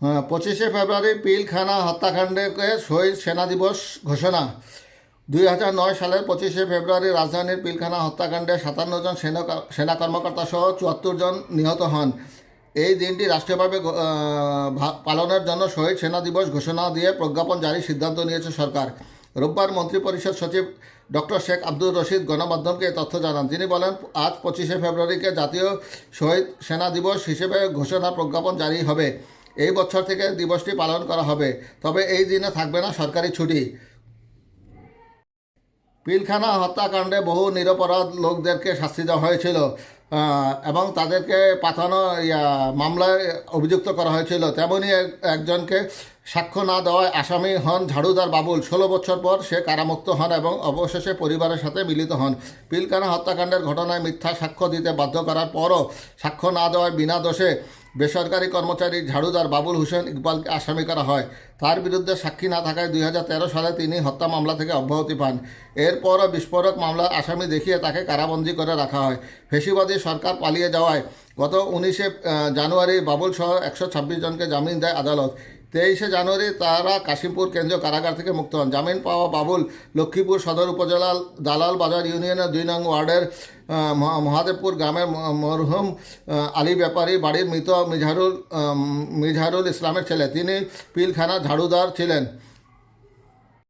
হ্যাঁ, পঁচিশে ফেব্রুয়ারি পিলখানা হত্যাকাণ্ডকে শহীদ সেনা দিবস ঘোষণা। দুই হাজার নয় সালের পঁচিশে ফেব্রুয়ারি রাজধানীর পিলখানা হত্যাকাণ্ডে সাতান্ন জন সেনা সেনা কর্মকর্তা সহ চুয়াত্তর জন নিহত হন। এই দিনটি রাষ্ট্রীয়ভাবে পালনের জন্য শহীদ সেনা দিবস ঘোষণা দিয়ে প্রজ্ঞাপন জারির সিদ্ধান্ত নিয়েছে সরকার। রোববার মন্ত্রিপরিষদ সচিব ডক্টর শেখ আব্দুর রশিদ গণমাধ্যমকে তথ্য জানান। তিনি বলেন আজ পঁচিশে ফেব্রুয়ারিকে জাতীয় শহীদ সেনা দিবস হিসেবে ঘোষণা প্রজ্ঞাপন জারি হবে। এই বছর থেকে দিবসটি পালন করা হবে। তবে এই দিনে থাকবে না সরকারি ছুটি। পিলখানা হত্যাকাণ্ডে বহু নিরপরাধ লোকদেরকে শাস্তি দেওয়া হয়েছিল এবং তাদেরকে পাঠানো মামলায় অভিযুক্ত করা হয়েছিল। তেমনই এক- একজনকে সাক্ষ্য না দেওয়ায় আসামি হন ঝাড়ুদার বাবুল। ষোলো বছর পর সে কারামুক্ত হন এবং অবশেষে পরিবারের সাথে মিলিত হন। পিলখানা হত্যাকাণ্ডের ঘটনায় মিথ্যা সাক্ষ্য দিতে বাধ্য করার পরও সাক্ষ্য না দেওয়ায় বিনা দোষে বেসরকারি কর্মচারী ঝাড়ুদার বাবুল হোসেন ইকবালকে আসামি করা হয়। তার বিরুদ্ধে সাক্ষী না থাকায় দুই হাজার তেরো সালে তিনি হত্যা মামলা থেকে অব্যাহতি পান। এরপরও বিস্ফোরক মামলার আসামি দেখিয়ে তাকে কারাবন্দি করে রাখা হয়। ফেসিবাদী সরকার পালিয়ে যাওয়ায় গত উনিশে জানুয়ারি বাবুল সহ একশো ছাব্বিশ জনকে জামিন দেয় আদালত। তেইশে জানুয়ারি তারা কাশিমপুর কেন্দ্রীয় কারাগার থেকে মুক্ত হন। জামিন পাওয়া বাবুল লক্ষ্মীপুর সদর উপজেলা দালাল বাজার ইউনিয়নের দুই নং ওয়ার্ডের মহা- মহাদেবপুর গ্রামের মরহুম আলী ব্যাপারী বাড়ির মৃত মিজারুল মিজারুল ইসলামের ছেলে। তিনি পিলখানা ঝাড়ুদার ছিলেন।